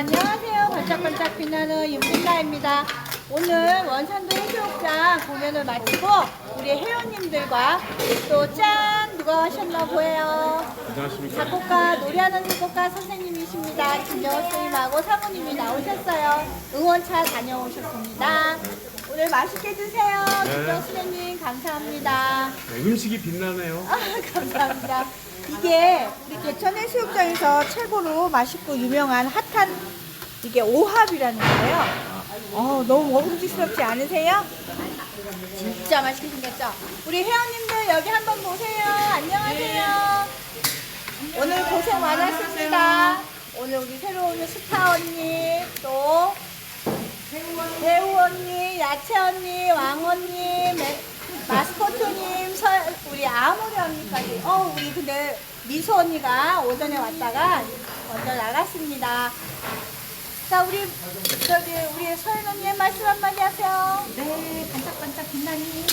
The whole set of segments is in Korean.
안녕하세요. 반짝반짝 빛나는 윤빛나입니다. 오늘 원산도 해수욕장 공연을 마치고 우리 회원님들과 또 짠 누가 하셨나 보여요. 안녕하십니까. 작곡가 노래하는 작곡가 선생님이십니다. 김정호 선생님하고 사모님이 나오셨어요. 응원차 다녀오셨습니다. 오늘 맛있게 드세요. 네. 김정호 선생님 감사합니다. 네, 음식이 빛나네요. 아, 감사합니다. 이게 우리 개천 해수욕장에서 최고로 맛있고 유명한 핫한 이게 오합이라는 거예요. 어, 너무 먹음직스럽지 않으세요? 진짜 맛있게 생겼죠? 우리 회원님들 여기 한번 보세요. 안녕하세요. 오늘 고생 많았습니다. 오늘 우리 새로 오는 스타 언니, 또 배우 언니, 야채 언니, 왕 언니, 매- 아모리 언니까지. 어, 우리 근데 미소 언니가 오전에 왔다가 먼저 나갔습니다. 자, 우리 저기 우리 서연 언니 말씀 한마디 하세요. 네, 반짝반짝 빛나니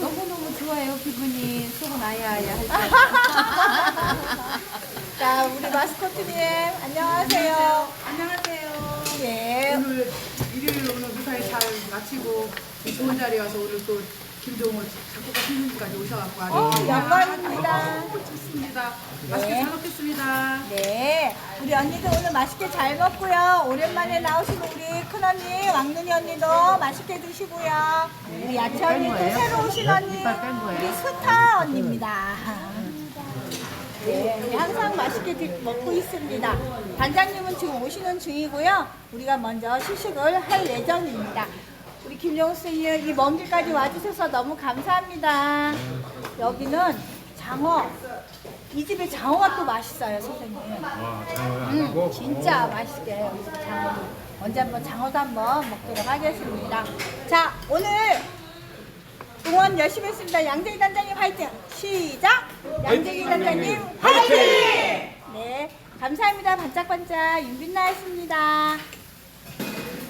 너무너무 좋아요 기분이 속은 아야아야 할 때. 자, 우리 마스코트님 안녕하세요. 안녕하세요. 예. 오늘 일요일 오늘 무사히 잘 마치고 좋은 자리에 와서 오늘 또 김종호 작곡가 선생님까지 오셔갖고 아주 어, 영광입니다. 아이고, 좋습니다. 맛있게 네. 잘 먹겠습니다. 네, 우리 언니들 오늘 맛있게 잘 먹고요. 오랜만에 나오신 우리 큰언니, 왕눈이 언니도 맛있게 드시고요. 우리 야채 언니도 새로 오신 언니, 우리 스타 언니입니다. 네, 항상 맛있게 드- 먹고 있습니다. 단장님은 지금 오시는 중이고요. 우리가 먼저 시식을 할 예정입니다. 우리 김영수 선생님 이먼 길까지 와주셔서 너무 감사합니다. 여기는 장어. 이 집에 장어가 또 맛있어요, 선생님. 와, 장어 안 음, 하고. 진짜 맛있게 여기서 장어. 언제 한번 장어도 한번 먹도록 하겠습니다. 자, 오늘 응원 열심히 했습니다. 양재기 단장님 화이팅! 시작! 양재기 단장님 화이팅! 네, 감사합니다. 반짝반짝 윤빛나였습니다.